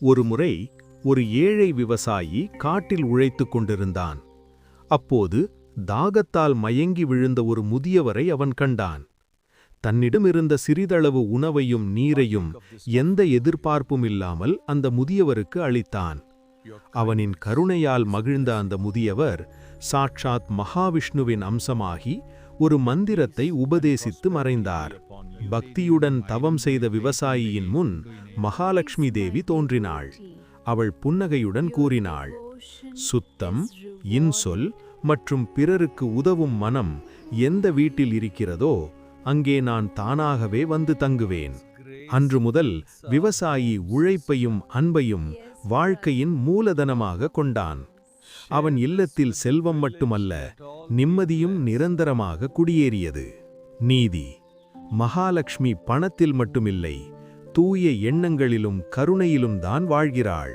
ஒருமுறை ஒரு ஏழை விவசாயி காட்டில் உழைத்துக் கொண்டிருந்தான். அப்போது தாகத்தால் மயங்கி விழுந்த ஒரு முதியவரை அவன் கண்டான். தன்னிடமிருந்த சிறிதளவு உணவையும் நீரையும் எந்த எதிர்பார்ப்பும் இல்லாமல் அந்த முதியவருக்கு அளித்தான். அவனின் கருணையால் மகிழ்ந்த அந்த முதியவர் சாட்சாத் மகாவிஷ்ணுவின் அம்சமாகி ஒரு மந்திரத்தை உபதேசித்து மறைந்தார். பக்தியுடன் தவம் செய்த விவசாயியின் முன் மகாலட்சுமி தேவி தோன்றினாள். அவள் புன்னகையுடன் கூறினாள் சுத்தம் இன்சொல் மற்றும் பிறருக்கு உதவும் மனம் எந்த வீட்டில் இருக்கிறதோ அங்கே நான் தானாகவே வந்து தங்குவேன். அன்று முதல் விவசாயி உழைப்பையும் அன்பையும் வாழ்க்கையின் மூலதனமாக கொண்டான். அவன் இல்லத்தில் செல்வம் மட்டுமல்ல நிம்மதியும் நிரந்தரமாக குடியேறியது. நீதி மகாலட்சுமி பணத்தில் மட்டுமில்லை தூய எண்ணங்களிலும் கருணையிலும் தான் வாழ்கிறாள்.